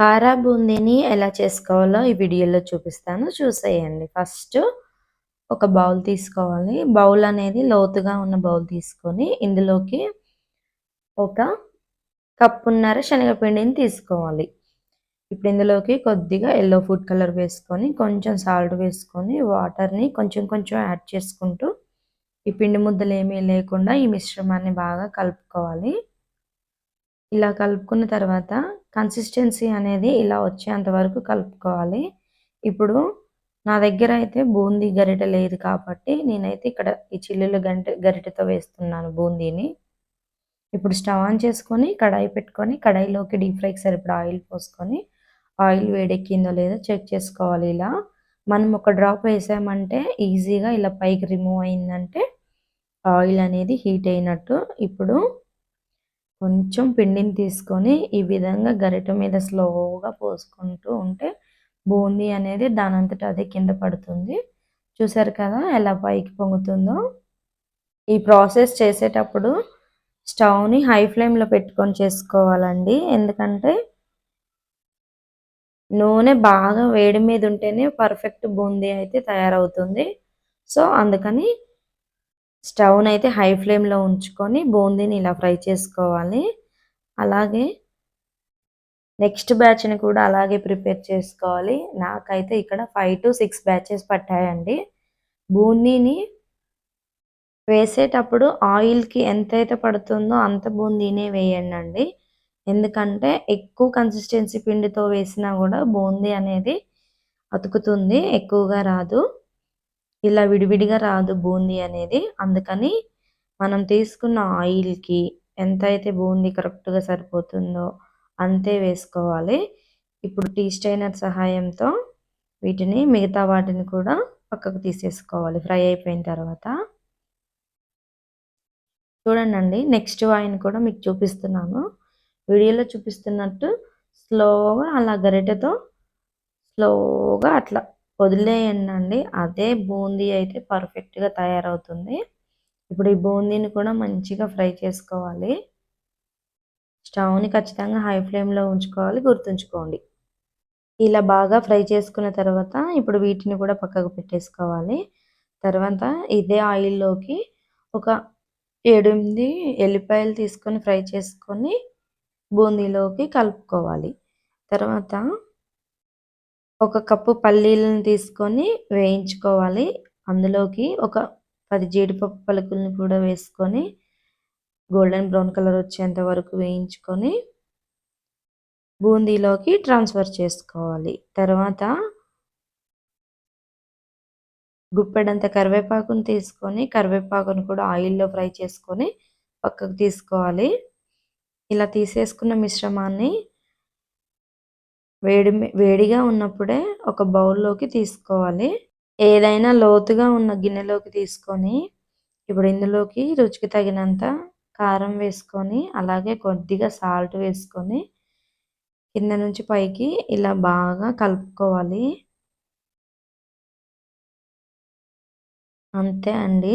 కారా బూందీని ఎలా చేసుకోవాలో ఈ వీడియోలో చూపిస్తాను. చూసేయండి. ఫస్ట్ ఒక బౌల్ తీసుకోవాలి. బౌల్ అనేది లోతుగా ఉన్న బౌల్ తీసుకొని ఇందులోకి ఒక కప్పున్నర శనగపిండిని తీసుకోవాలి. ఇప్పుడు ఇందులోకి కొద్దిగా ఎల్లో ఫుడ్ కలర్ వేసుకొని కొంచెం సాల్ట్ వేసుకొని వాటర్ని కొంచెం కొంచెం యాడ్ చేసుకుంటూ ఈ పిండి ముద్దలు ఏమీ లేకుండా ఈ మిశ్రమాన్ని బాగా కలుపుకోవాలి. ఇలా కలుపుకున్న తర్వాత కన్సిస్టెన్సీ అనేది ఇలా వచ్చేంత వరకు కలుపుకోవాలి. ఇప్పుడు నా దగ్గర అయితే బూందీ గరిటె లేదు కాబట్టి నేనైతే ఇక్కడ ఈ చిల్లుల గంట గరిటతో వేస్తున్నాను బూందీని. ఇప్పుడు స్టవ్ ఆన్ చేసుకొని కడాయి పెట్టుకొని కడాయిలోకి డీప్ ఫ్రైకి సరిపడా ఆయిల్ పోసుకొని ఆయిల్ వేడెక్కిందో లేదో చెక్ చేసుకోవాలి ఇలా. మనం ఒక డ్రాప్ వేసామంటే ఈజీగా ఇలా పైకి రిమూవ్ అయిందంటే ఆయిల్ అనేది హీట్ అయినట్టు. ఇప్పుడు కొంచెం పిండిని తీసుకొని ఈ విధంగా గరిటె మీద స్లోగా పోసుకుంటూ ఉంటే బూందీ అనేది దానంతట అదే కింద పడుతుంది. చూసారు కదా ఎలా పైకి పొంగుతుందో? ఈ ప్రాసెస్ చేసేటప్పుడు స్టవ్ని హై ఫ్లేమ్లో పెట్టుకొని చేసుకోవాలండి. ఎందుకంటే నూనె బాగా వేడి మీద ఉంటేనే పర్ఫెక్ట్ బూందీ అయితే తయారవుతుంది. సో అందుకని స్టవ్ని అయితే హై ఫ్లేమ్లో ఉంచుకొని బూందీని ఇలా ఫ్రై చేసుకోవాలి. అలాగే నెక్స్ట్ బ్యాచ్ని కూడా అలాగే ప్రిపేర్ చేసుకోవాలి. నాకైతే ఇక్కడ ఫైవ్ టు సిక్స్ బ్యాచెస్ పట్టాయండి. బూందీని వేసేటప్పుడు ఆయిల్కి ఎంతైతే పడుతుందో అంత బూందీనే వేయండి ఎందుకంటే ఎక్కువ కన్సిస్టెన్సీ పిండితో వేసినా కూడా బూందీ అనేది అతుకుతుంది ఎక్కువగా రాదు. ఇలా విడివిడిగా రాదు బూందీ అనేది. అందుకని మనం తీసుకున్న ఆయిల్కి ఎంత అయితే బూందీ కరెక్ట్గా సరిపోతుందో అంతే వేసుకోవాలి. ఇప్పుడు టీ స్టైనర్ సహాయంతో వీటిని మిగతా వాటిని కూడా పక్కకు తీసేసుకోవాలి ఫ్రై అయిపోయిన తర్వాత. చూడండి నెక్స్ట్ వాయిన్ కూడా మీకు చూపిస్తున్నాను. వీడియోలో చూపిస్తున్నట్టు స్లోగా అలా గరిటెతో స్లోగా అట్లా వదిలేయండి అదే బూందీ అయితే పర్ఫెక్ట్గా తయారవుతుంది. ఇప్పుడు ఈ బూందీని కూడా మంచిగా ఫ్రై చేసుకోవాలి. స్టవ్ని ఖచ్చితంగా హై ఫ్లేమ్లో ఉంచుకోవాలి. గుర్తుంచుకోండి. ఇలా బాగా ఫ్రై చేసుకున్న తర్వాత ఇప్పుడు వీటిని కూడా పక్కకు పెట్టేసుకోవాలి. తర్వాత ఇదే ఆయిల్లోకి ఒక ఏడెనిమిది ఎల్లిపాయలు తీసుకొని ఫ్రై చేసుకొని బూందీలోకి కలుపుకోవాలి. తర్వాత ఒక కప్పు పల్లీలను తీసుకొని వేయించుకోవాలి. అందులోకి ఒక పది జీడిపప్పు పలుకులను కూడా వేసుకొని గోల్డెన్ బ్రౌన్ కలర్ వచ్చేంత వరకు వేయించుకొని బూందీలోకి ట్రాన్స్ఫర్ చేసుకోవాలి. తర్వాత గుప్పెడంత కరివేపాకును తీసుకొని కరివేపాకును కూడా ఆయిల్లో ఫ్రై చేసుకొని పక్కకు తీసుకోవాలి. ఇలా తీసేసుకున్న మిశ్రమాన్ని వేడి వేడిగా ఉన్నప్పుడే ఒక బౌల్లోకి తీసుకోవాలి. ఏదైనా లోతుగా ఉన్న గిన్నెలోకి తీసుకొని ఇప్పుడు ఇందులోకి రుచికి తగినంత కారం వేసుకొని అలాగే కొద్దిగా సాల్ట్ వేసుకొని కింద నుంచి పైకి ఇలా బాగా కలుపుకోవాలి. అంతే అండి.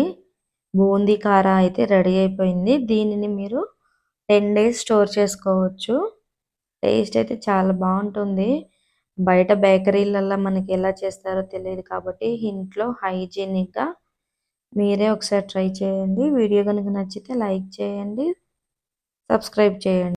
బూందీ కార అయితే రెడీ అయిపోయింది. దీనిని మీరు టెన్ డేస్ స్టోర్ చేసుకోవచ్చు. టేస్ట్ అయితే చాలా బాగుంటుంది. బయట బేకరీలల్లో మనకి ఎలా చేస్తారో తెలియదు కాబట్టి ఇంట్లో హైజీనిక్గా మీరే ఒకసారి ట్రై చేయండి. వీడియో కనుక నచ్చితే లైక్ చేయండి సబ్స్క్రైబ్ చేయండి.